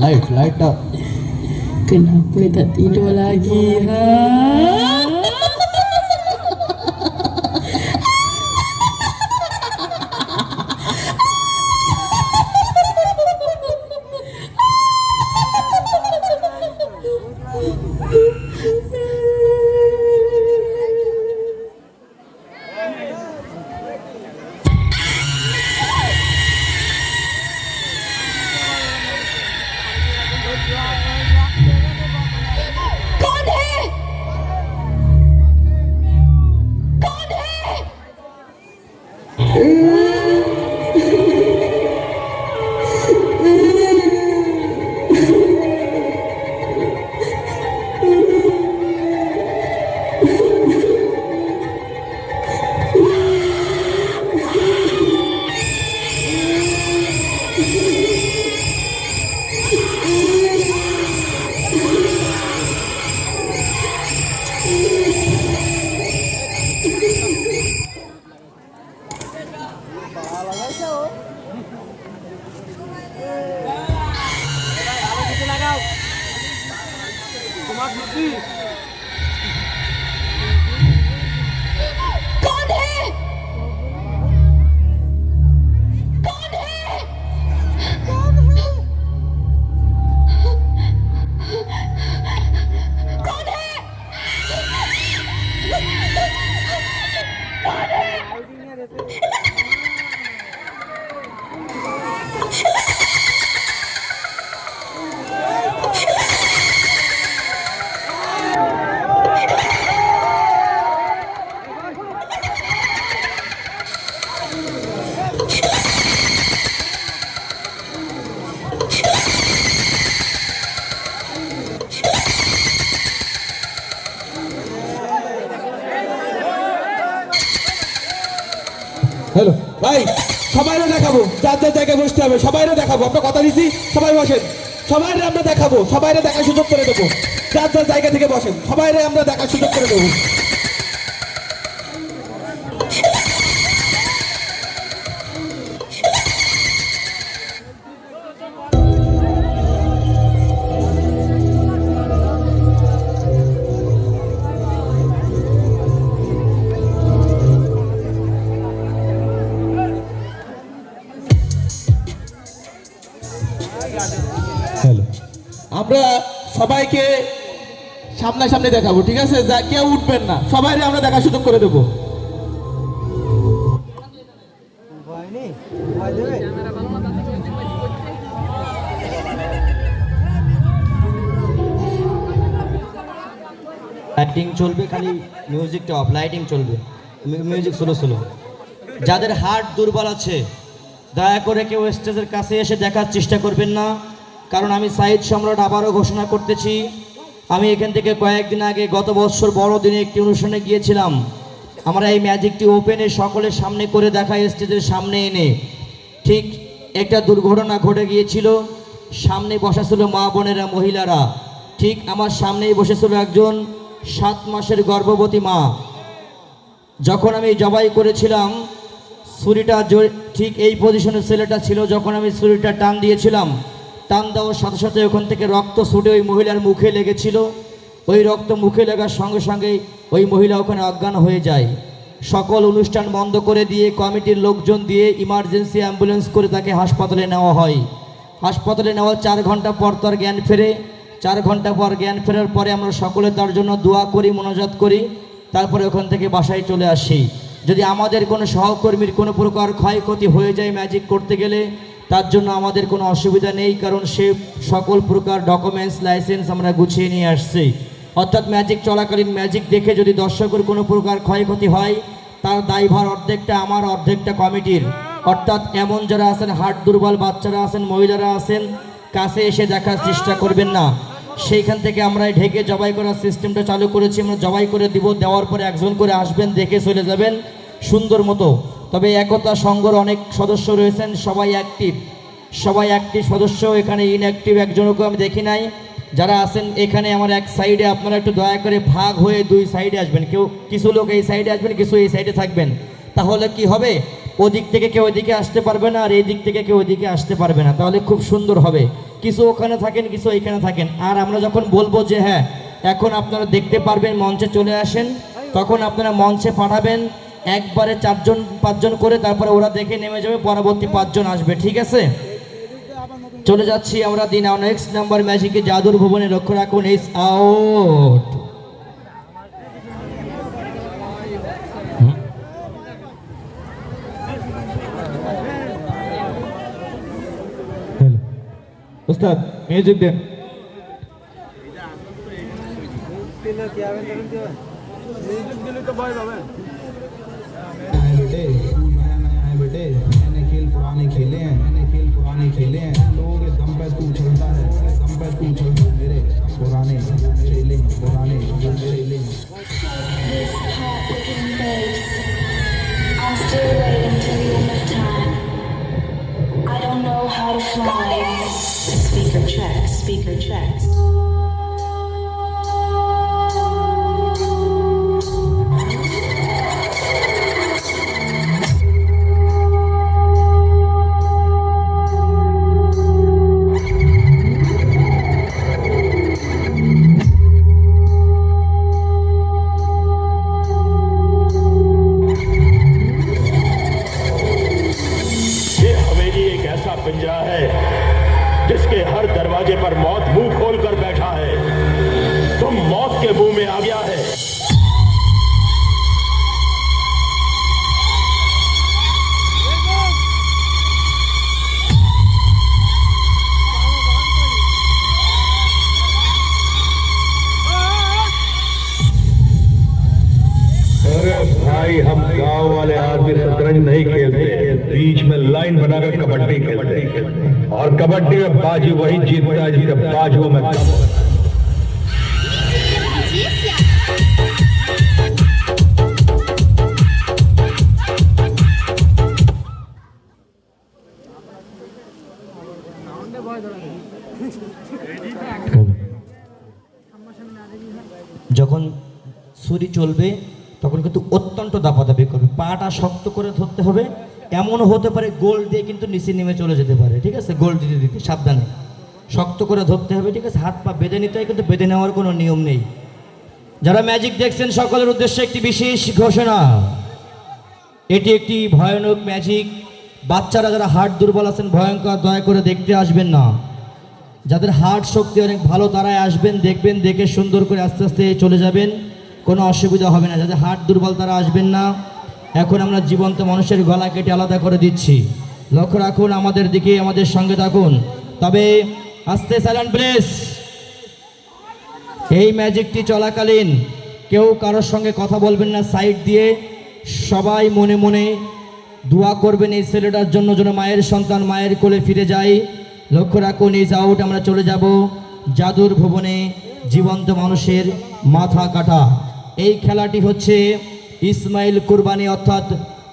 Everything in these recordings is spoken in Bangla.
Light, light up. Kenapa tak tidur lagi ha? Hello ভাই, সবাইরে দেখাবো। যার যার জায়গায় বসতে হবে, সবাইরে দেখাবো। আপনার কথা দিছি, সবাই বসেন। সবাইরে আমরা দেখাবো, সবাইরে দেখার সুযোগ করে দেবো। যার জায়গা থেকে বসেন, সবাইরে আমরা দেখার সুযোগ করে দেবো। সবাইকে সামনাসামনি দেখাবো, ঠিক আছে? যা, কেউ উঠবেন না। সবাইরে আমরা দেখার সুযোগ করে দেবো। লাইটিং চলবে, খালি মিউজিকটা অফ লাইটিং চলবে। মিউজিক স্লো স্লো যাদের হার্ট দুর্বল আছে, দয়া করে কেউ স্টেজের কাছে এসে দেখার চেষ্টা করবেন না। কারণ আমি সাইদ সম্রাট আবারও ঘোষণা করতেছি, আমি এখান থেকে কয়েকদিন আগে গত বছর বড়দিনে একটি অনুষ্ঠানে গিয়েছিলাম। আমরা এই ম্যাজিকটি ওপেনে সকলের সামনে করে দেখা স্টেজের সামনে এনে। ঠিক একটা দুর্ঘটনা ঘটে গিয়েছিল, সামনে বসা ছিল মা বোনেরা, মহিলারা। ঠিক আমার সামনেই বসেছিল একজন সাত মাসের গর্ভবতী মা। যখন আমি জবাই করেছিলাম, ছুরিটা ঠিক এই পজিশনে ছেলেটা ছিল, যখন আমি ছুরিটা টান দিয়েছিলাম টান দেওয়ার সাথে সাথে ওখান থেকে রক্ত ছুটে ওই মহিলার মুখে লেগেছিল। ওই রক্ত মুখে লাগার সঙ্গে সঙ্গে ওই মহিলা ওখানে অজ্ঞান হয়ে যায়। সকল অনুষ্ঠান বন্ধ করে দিয়ে কমিটির লোকজন দিয়ে ইমার্জেন্সি অ্যাম্বুলেন্স করে তাকে হাসপাতালে নেওয়া হয়। হাসপাতালে নেওয়ার চার ঘণ্টা পর তার জ্ঞান ফেরে। চার ঘণ্টা পর জ্ঞান ফেরার পরে আমরা সকলে তার জন্য দোয়া করি, মোনাজাত করি। তারপরে ওখান থেকে বাসায় চলে আসি। যদি আমাদের কোনো সহকর্মীর কোনো প্রকার ক্ষয়ক্ষতি হয়ে যায় ম্যাজিক করতে গেলে তার জন্য আমাদের কোনো অসুবিধা নেই, কারণ সে সকল প্রকার ডকুমেন্টস লাইসেন্স আমরা গুছিয়ে নিয়ে আসছি। অর্থাৎ ম্যাজিক চলাকালীন ম্যাজিক দেখে যদি দর্শকের কোনো প্রকার ক্ষয়ক্ষতি হয়, তার দায়ভার অর্ধেকটা আমার, অর্ধেকটা কমিটির। অর্থাৎ এমন যারা আছেন হার্ট দুর্বল বাচ্চারা আছেন, মহিলারা আছেন, কাছে এসে দেখার চেষ্টা করবেন না। সেইখান থেকে আমরা ঢেকে জবাই করার সিস্টেমটা চালু করেছি, আমরা জবাই করে দিব, দেওয়ার পরে একজন করে আসবেন, দেখে চলে যাবেন, সুন্দর মতো। তবে একতা সংঘর অনেক সদস্য রয়েছেন, সবাই অ্যাক্টিভ সবাই অ্যাক্টিভ সদস্য, এখানে ইনঅ্যাক্টিভ একজনকেও আমি দেখি নাই। যারা আছেন এখানে আমার এক সাইডে আপনারা একটু দয়া করে ভাগ হয়ে দুই সাইডে আসবেন। কেউ কিছু লোক এই সাইডে আসবেন, কিছু এই সাইডে থাকবেন। তাহলে কি হবে? ওদিক থেকে কেউ ওদিকে আসতে পারবে না, আর এই দিক থেকে কেউ ওদিকে আসতে পারবে না। তাহলে খুব সুন্দর হবে। কিছু ওখানে থাকেন, কিছু এখানে থাকেন। আর আমরা যখন বলব যে হ্যাঁ এখন আপনারা দেখতে পারবেন, মঞ্চে চলে আসেন, তখন আপনারা মঞ্চে পাঠাবেন। একবারে চারজন পাঁচজন করে তারপরে ওরা দেখে নেমে যাবে পরবর্তী পাঁচজন আসবে ঠিক আছে? চলে যাচ্ছি আমরা দিন নেক্সট নাম্বার ম্যাজিকে জাদুর ভুবনে লক্ষ্য রাখুন ইস আউট উস্তাদ মিউজিক দেন। आए तुम के मुँह में आ गया है। भाई, हम गाँव वाले आदमी शतरंज नहीं खेलते। बीच में लाइन बनाकर कबड्डी खेलते। और कबड्डी में बाजी वही जीतता है जिसके बाजुओं में ছুরি চলবে, তখন কিন্তু অত্যন্ত দাপাদাপি করবে। পাটা শক্ত করে ধরতে হবে, এমনও হতে পারে গোল দিয়ে কিন্তু নিচে নেমে চলে যেতে পারে, ঠিক আছে? গোল দিতে দিতে, সাবধানে। শক্ত করে ধরতে হবে, ঠিক আছে? হাত পা বেঁধে নিতে হয়, কিন্তু বেঁধে নেওয়ার কোনো নিয়ম নেই। যারা ম্যাজিক দেখছেন, সকলের উদ্দেশ্যে একটি বিশেষ ঘোষণা। এটি একটি ভয়ানক ম্যাজিক। বাচ্চারা যারা হার্ট দুর্বল আছেন, ভয়ঙ্কর, দয়া করে দেখতে আসবেন না। যাদের হার্ট শক্তি অনেক ভালো, তারাই আসবেন, দেখবেন, দেখে সুন্দর করে আস্তে আস্তে চলে যাবেন। কোনো অসুবিধা হবে না যাদের হাট দুর্বল তারা আসবেন না। এখন আমরা জীবন্ত মানুষের গলা কেটে আলাদা করে দিচ্ছি। লক্ষ্য রাখুন, আমাদের দিকে, আমাদের সঙ্গে থাকুন। তবে আস্তে সাইলেন্ট প্লেস এই ম্যাজিকটি চলাকালীন কেউ কারোর সঙ্গে কথা বলবেন না সাইড দিয়ে। সবাই মনে মনে দোয়া করবেন এই ছেলেটার জন্য যেন মায়ের সন্তান মায়ের কোলে ফিরে যায়। লক্ষ্য রাখুন ইজ আউট আমরা চলে যাব। জাদুর ভুবনে জীবন্ত মানুষের মাথা কাটা। এই খেলাটি হচ্ছে ইসমাইল কুরবানি, অর্থাৎ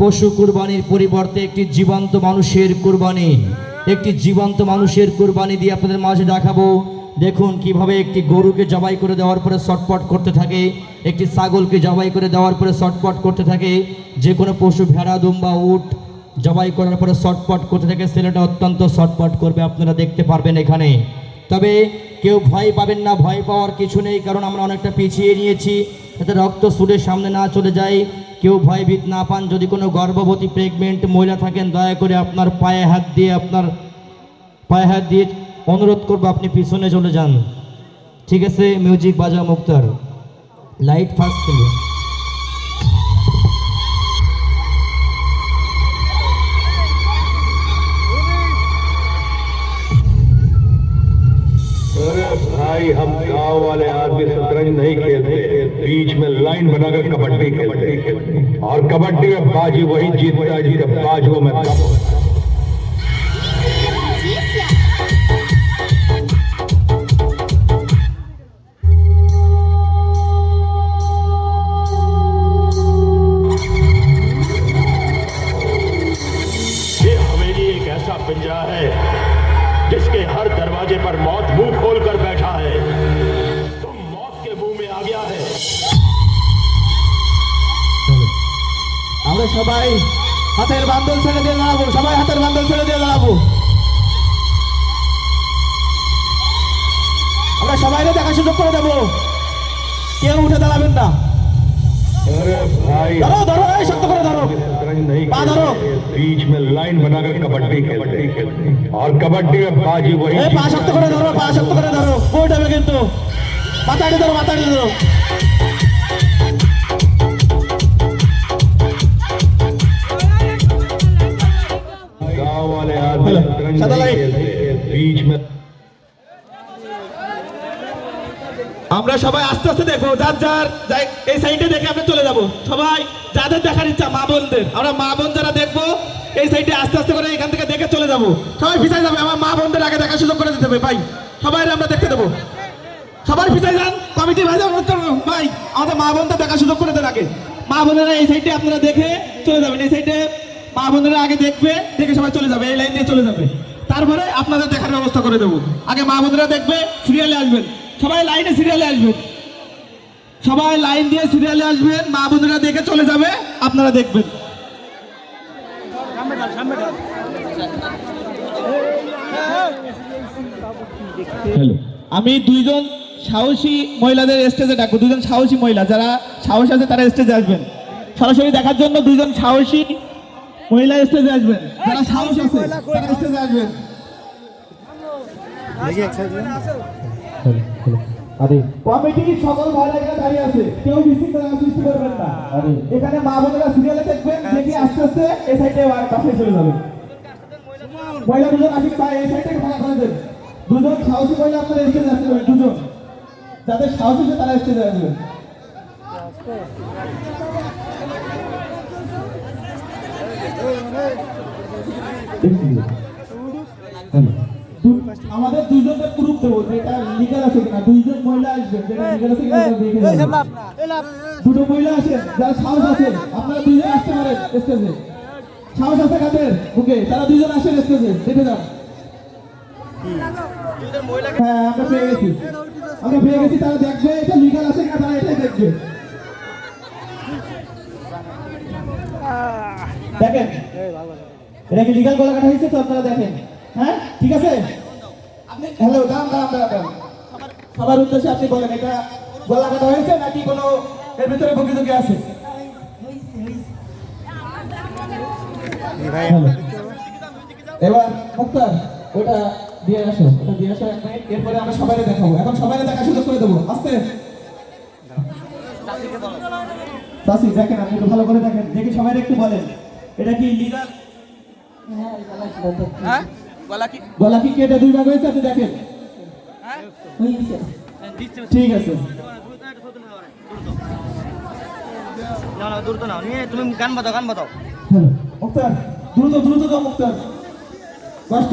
পশু কুরবানির পরিবর্তে একটি জীবন্ত মানুষের কুরবানি। একটি জীবন্ত মানুষের কুরবানি দিয়ে আপনাদের মাঝে দেখাবো। দেখুন কীভাবে একটি গরুকে জবাই করে দেওয়ার পরে শটপট করতে থাকে, একটি ছাগলকে জবাই করে দেওয়ার পরে শটপট করতে থাকে, যে কোনো পশু ভেড়া, দুম্বা, উট জবাই করার পরে শটপট করতে থাকে, ছেলেটা অত্যন্ত শটপট করবে, আপনারা দেখতে পারবেন এখানে। তবে কেউ ভয় পাবেন না, ভয় পাওয়ার কিছু নেই, কারণ আমরা অনেকটা পিছিয়ে নিয়েছি। যাতে রক্ত সুরের সামনে না চলে যায়। কেউ ভয়ভীত না পান, যদি কোনো গর্ভবতী প্রেগনেন্ট মহিলা থাকেন, দয়া করে আপনার পায়ে হাত দিয়ে, আপনার পায়ে হাত দিয়ে অনুরোধ করব, আপনি পিছনে চলে যান। ঠিক আছে, মিউজিক বাজা মুক্তার। লাইট ফাস্ট भाई, हम गाँव वाले आदमी शतरंज नहीं खेलते। बीच में लाइन बनाकर कबड्डी खेलते। और कबड्डी में बाजी वही जीतता है जिसके बाजुओं में दम সবাই হাতের বান্দল ছেড়ে দিয়ে দাঁড়াবো সবাই হাতের বান্দল ছেড়ে দিয়ে দাঁড়াবো আমরা সবাইকে দেখা সুযোগ করে দেবো কেউ উঠে দাঁড়াবেন না अरे भाई ধরো ধরো এই শক্ত করে ধরো शतरंज नहीं पा धरो। खेलते बीच में लाइन बनाकर कबड्डी खेलते और कबड्डी में बाजी वही এই পা শক্ত করে ধরো পা শক্ত করে ধরো কোট হবে কিন্তু মাথাটি ধরো মাথাটি ধরো আমরা সবাই আস্তে আস্তে দেখব, যার যার এই সাইডে দেখে আমরা চলে যাব। সবাই যাদের দেখার ইচ্ছা, মা বোনদের। আমরা মা বোন যারা দেখব, এই সাইডে আস্তে আস্তে করে এখান থেকে দেখে চলে যাব। সবাই ভিসায় যাবে, আমার মা বোনদের আগে দেখার সুযোগ করে দিতে হবে, ভাই। সবাই আমরা দেখতে দেবো। সবাই ভিসায় যান। কমিটি ভাই ভাই, আমাদের মা বোনদের দেখার সুযোগ করে দেন আগে। মা বোনেরা এই সাইডে আপনারা দেখে চলে যাবেন। এই সাইডে মা বোনেরা আগে দেখবে, দেখে সবাই চলে যাবে, এই লাইন দিয়ে চলে যাবে। তারপরে আপনাদের দেখার ব্যবস্থা করে দেবো। আগে মা বোনেরা দেখবে সিরিয়ালে আসবেন। সবাই লাইনে সিরিয়ালে আসবেন। সবাই লাইন দিয়ে সিরিয়ালে আসবেন, মা বোনেরা দেখে চলে যাবে, আপনারা দেখবেন। আমি দুইজন সাহসী মহিলাদের স্টেজে ডাকবো। দুজন সাহসী মহিলা, যারা সাহস আছে তারা স্টেজে আসবেন। সরাসরি দেখার জন্য দুজন সাহসী মহিলা স্টেজে আসবেন। যারা সাহস আছে তারা স্টেজে আসবেন। কমিটির সকল ভাইরা এখানে দাঁড়িয়ে আছে। কেউ বিশৃঙ্খলা সৃষ্টি করবেন না। এখানে মা বোনেরা সিরিয়ালে দেখবেন দেখি আস্তে আস্তে এই সাইডে বাসায় চলে যাবে মহিলা দুজন আসি ভাই এই সাইডে ফাঁকা করে দেন। দুজন সাহসী মহিলা আপনারা স্টেজে আসতে পারেন দুজন। যাদের সাহস আছে তারা স্টেজে আসবেন। আমাদের দুইজনকে প্রুফ দেবো যে এটা লিগাল আছে কিনা। দুইজন মহিলা আসবেন যেটা লিগাল আছে কিনা দেখে। দুটো মহিলা আসেন যারা সাহস আছে আপনারা দুইজন আসতে পারেন স্টেজে সাহস আছে কাদের? বুকে তারা দুইজন আসেন স্টেজে দেখে যান হ্যাঁ আমরা পেয়ে গেছি। আমরা পেয়ে গেছি তারা দেখবে এটা লিগাল আছে কিনা তারা এটাই দেখবে। দেখেন। লিগাল গলা কাটা হয়েছে তো আপনারা দেখেন। হ্যাঁ? ঠিক আছে? হ্যালো দাম দাম দাম দাম সবার উদ্দেশ্যে আপনি বলেন এটা গলা কাটা হয়েছে নাকি কোনো এর ভিতরে আছে? এবার মুক্তার ওটা দিয়ে আসো ওটা দিয়ে আসো এক মিনিট এরপরে আমরা সবাই দেখাবো। এখন সবাই দেখা সুযোগ করে দেবো। আস্তে। চাষি দেখেন আপনি একটু ভালো করে দেখেন। দেখি সবাই একটু বলেন। এটা কি লিগাল গলা কি? কেটে দুই ভাগ হয়েছে? আপনি দেখেন। ঠিক আছে। না না দূর নাও। নিয়ে তুমি গান বাজাও গান বাজাও মুক্তার দ্রুত দ্রুত যাও মুক্তার। কষ্ট